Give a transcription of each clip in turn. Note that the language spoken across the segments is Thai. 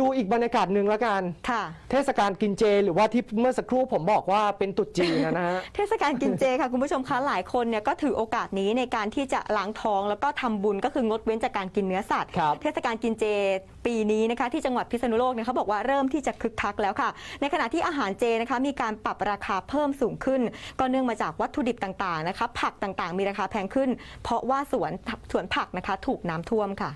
ดูอีกบรรยากาศหนึ่งแล้วกัน ค่ะ เทศกาลกินเจ หรือว่าที่เมื่อสักครู่ผมบอกว่าเป็นตรุษจีนนะนะฮะ เทศกาลกินเจค่ะคุณผู้ชมคะหลายคนเนี่ยก็ถือโอกาสนี้ในการที่จะล้างท้องแล้วก็ทำบุญก็คืองดเว้นจากการกินเนื้อสัตว์ ครับ เทศกาลกินเจปีนี้นะคะที่จังหวัดพิษณุโลกเนี่ยเขาบอกว่าเริ่มที่จะคึกคักแล้วค่ะ ในขณะที่อาหารเจนะคะมีการปรับราคาเพิ่มสูงขึ้น ก็เนื่องมาจากวัตถุดิบต่างๆนะคะผักต่างๆ มีราคาแพงขึ้น เพราะว่าสวนสวนผักนะคะถูกน้ำท่วมค่ะ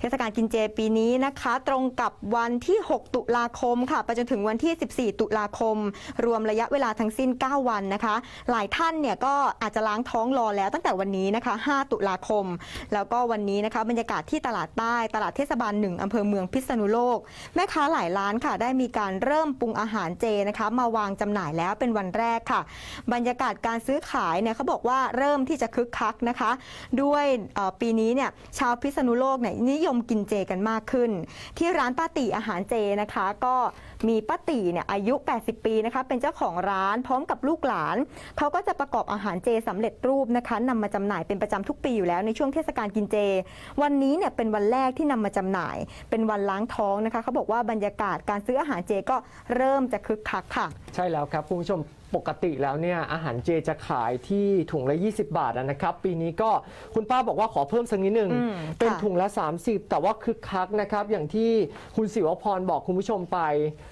เทศกาลกินเจปีนี้นะคะ ตรงกับวันที่ 6 ตุลาคมค่ะไปจนถึงวันที่ 14 ตุลาคม รวมระยะเวลาทั้งสิ้น 9 วันนะคะ หลายท่านเนี่ยก็อาจจะล้างท้องรอแล้วตั้งแต่วันนี้นะคะ 5 ตุลาคม แล้วก็วันนี้นะคะบรรยากาศที่ตลาดใต้ตลาดเทศบาลหนึ่งอำเภอเมืองพิษณุโลก แม่ค้าหลายร้านค่ะ ได้มีการเริ่มปรุงอาหารเจนะคะ มาวางจำหน่ายแล้วเป็นวันแรกค่ะ บรรยากาศการซื้อขายเนี่ยเขาบอกว่าเริ่มที่จะคึกคักนะคะ ด้วยปีนี้เนี่ยชาวพิษณุโลกเนี่ยนิยมกินเจกันมากขึ้น ที่ร้านป้าตีอาหารเจนะคะ ก็มีป้าตีเนี่ยอายุ 80 ปีนะคะ เป็นเจ้าของร้านพร้อมกับลูกหลาน เขาก็จะประกอบอาหารเจสำเร็จรูปนะคะนำมาจำหน่ายเป็นประจำทุกปีอยู่แล้วในช่วงเทศกาลกินเจ วันนี้เนี่ยเป็นวันแรกที่นำมาจำหน่าย เป็นวันล้างท้องนะคะเขาบอกว่าบรรยากาศการซื้ออาหารเจก็เริ่มจะคึกคักค่ะ ใช่แล้วครับคุณผู้ชม ปกติแล้วเนี่ยอาหารเจจะขายที่ถุงละ 20 บาทอะนะครับ ปีนี้ก็คุณป้าบอกว่าขอเพิ่มสักนิดหนึ่ง อืมเป็นค่ะถุงละ 30 แต่ว่าคึกคักนะครับ อย่างที่คุณศิวพรบอกคุณผู้ชมไป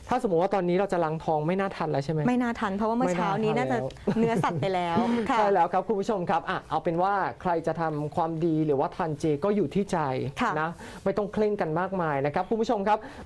ถ้าสมมติว่าตอนนี้เราจะล้างท้องไม่น่าทันแล้วใช่ไหม ไม่น่าทันเพราะว่าเมื่อเช้านี้น่าจะเนื้อสัตว์ไปแล้วค่ะ ใช่แล้วครับคุณผู้ชมครับอะเอาเป็นว่าใครจะทำความดีหรือว่าทานเจก็อยู่ที่ใจค่ะ นะไม่ต้องเคร่งกันมากมายนะครับคุณผู้ชมครับ